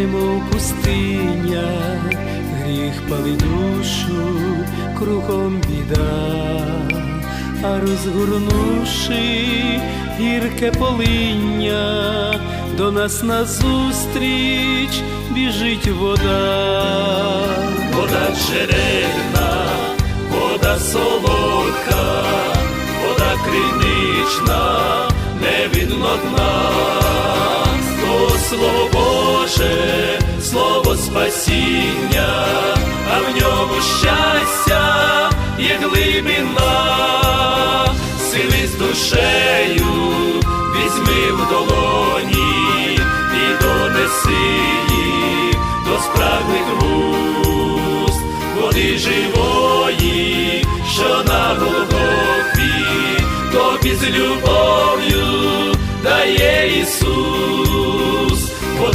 немов пустиня, гріх пали душу, кругом біда, а розгорнувши гірке полиння, до нас назустріч біжить вода, вода чередна, вода солодка, вода кринична, не дна, то слово. Боже, слово спасіння, а в ньому щастя є глибина, сили з душею, візьми в долоні і донеси їх до справних вуст, води живої, що на Голгофі, тобі з любов'ю дає Ісус,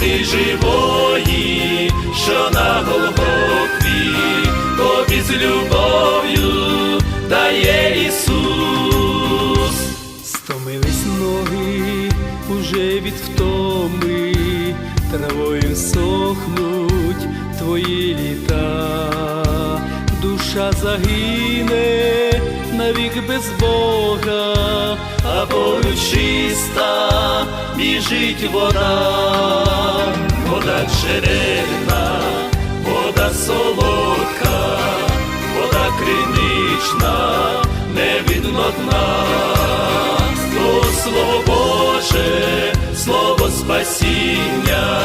води живої, що на Голгофі, тобі з любов'ю дає Ісус. Стомились ноги уже від втоми, травою сохнуть твої літа, душа загине навік без Бога, а поруч чиста біжить вода, вода джерельна, вода солодка, вода кринична, не видно слово Боже, слово спасіння,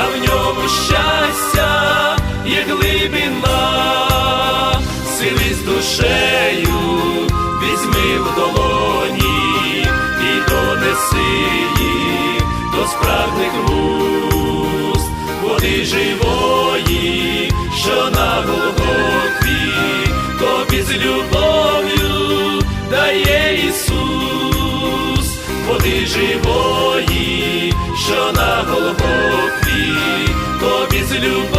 а в ньому щастя душею, візьми в долоні і донеси їх до справних вуст, води живої, що на Голгофі, тобі з любов'ю дає Ісус, води живої, що на Голгофі, тобі з любов'ю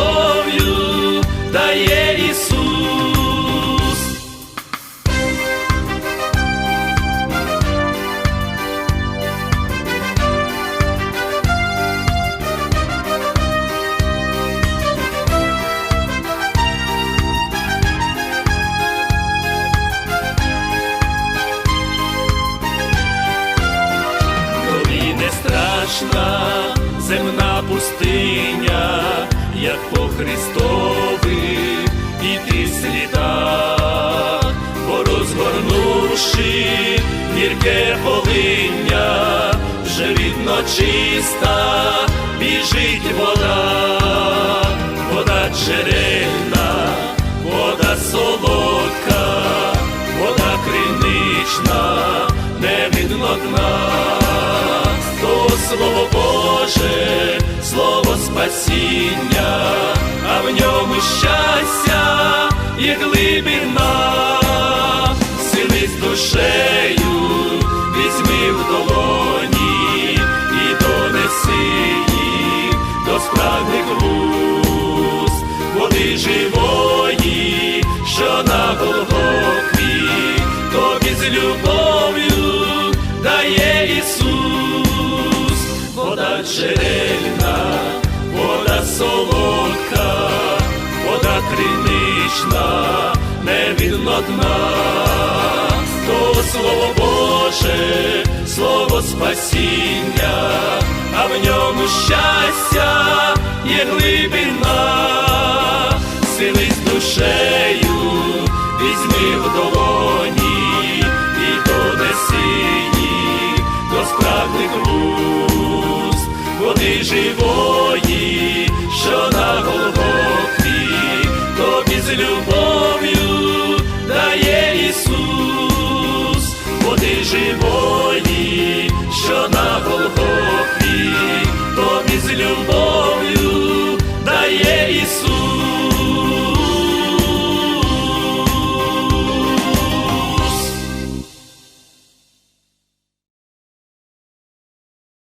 страшна земна пустиня, як по Христових іти слідах, бо розгорнувши гірке полиння, вже видно чиста біжить вода, вода джерельна, вода солодка, вода кринична, не видно дна, слово Боже, слово спасіння, а в ньому щастя є глибина, сили з душею, візьми в долоні і донеси їх до справних вуст, води живої, що на Голгофі, джерельна, вода солодка, вода кринична, не дна, то слово Боже, слово спасіння, а в ньому щастя є глибина, води живої, що на Голгофі, тобі з любов'ю дає Ісус, води живої.